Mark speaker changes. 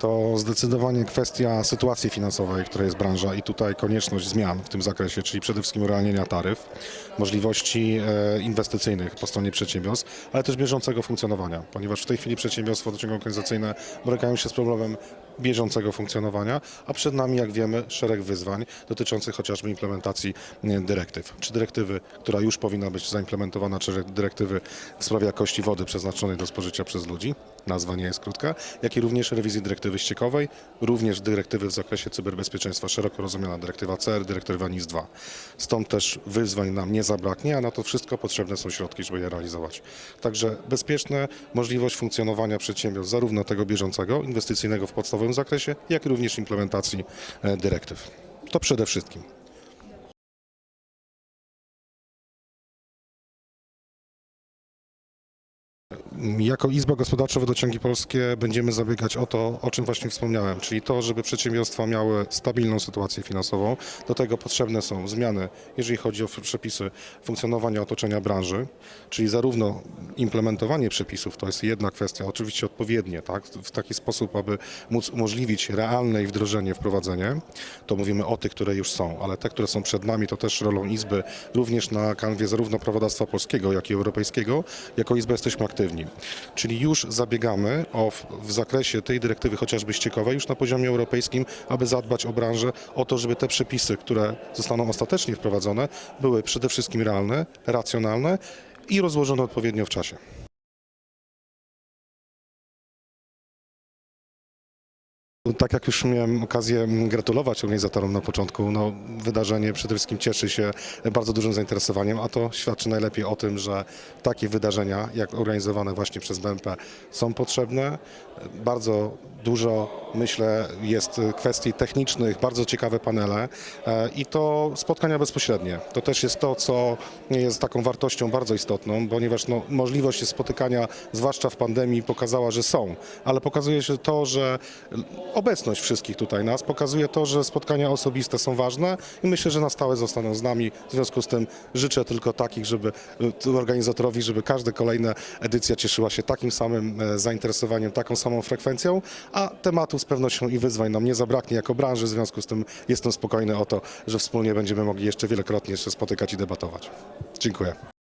Speaker 1: to zdecydowanie kwestia sytuacji finansowej, w której jest branża i tutaj konieczność zmian w tym zakresie, czyli przede wszystkim urealnienia taryf, możliwości e, inwestycyjnych po stronie przedsiębiorstw, ale też bieżącego funkcjonowania, ponieważ w tej chwili przedsiębiorstwa dociągą organizacyjne borykają się z problemem bieżącego funkcjonowania, a przed nami, jak wiemy, szereg wyzwań dotyczących chociażby implementacji e, dyrektyw. Czy dyrektywy, która już powinna być zaimplementowana, czy dyrektywy w sprawie jakości wody przeznaczonej do spożycia przez ludzi, nazwa nie jest krótka, jak i również rewizji dyrektywy ściekowej, również dyrektywy w zakresie cyberbezpieczeństwa, szeroko rozumiana dyrektywa CR, dyrektywa NIS-2. Stąd też wyzwań nam nie zabraknie, a na to wszystko potrzebne są środki, żeby je realizować. Także bezpieczne możliwość funkcjonowania przedsiębiorstw, zarówno tego bieżącego, inwestycyjnego w podstawowym zakresie, jak i również implementacji e, dyrektyw. To przede wszystkim. Jako Izba Gospodarcza Wodociągi Polskie będziemy zabiegać o to, o czym właśnie wspomniałem, czyli to, żeby przedsiębiorstwa miały stabilną sytuację finansową. Do tego potrzebne są zmiany, jeżeli chodzi o przepisy funkcjonowania otoczenia branży, czyli zarówno implementowanie przepisów, to jest jedna kwestia, oczywiście odpowiednie, tak, w taki sposób, aby móc umożliwić realne wdrożenie, wprowadzenie. To mówimy o tych, które już są, ale te, które są przed nami, to też rolą Izby, również na kanwie zarówno prawodawstwa polskiego, jak i europejskiego, jako Izba jesteśmy aktywni. Czyli już zabiegamy o, w, w zakresie tej dyrektywy chociażby ściekowej, już na poziomie europejskim, aby zadbać o branżę, o to, żeby te przepisy, które zostaną ostatecznie wprowadzone, były przede wszystkim realne, racjonalne i rozłożone odpowiednio w czasie. Tak jak już miałem okazję gratulować organizatorom na początku, no, wydarzenie przede wszystkim cieszy się bardzo dużym zainteresowaniem, a to świadczy najlepiej o tym, że takie wydarzenia, jak organizowane właśnie przez BMP, są potrzebne. Bardzo dużo, myślę, jest kwestii technicznych, bardzo ciekawe panele e, i to spotkania bezpośrednie. To też jest to, co jest taką wartością bardzo istotną, ponieważ no, możliwość spotykania, zwłaszcza w pandemii, pokazała, że są, ale pokazuje się to, że obecność wszystkich tutaj nas pokazuje to, że spotkania osobiste są ważne i myślę, że na stałe zostaną z nami. W związku z tym życzę tylko takich, żeby y, organizatorowi, żeby każda kolejna edycja cieszyła się takim samym e, zainteresowaniem, taką samą frekwencją, a tematów z pewnością i wyzwań nam nie zabraknie jako branży. W związku z tym jestem spokojny o to, że wspólnie będziemy mogli jeszcze wielokrotnie jeszcze spotykać i debatować. Dziękuję.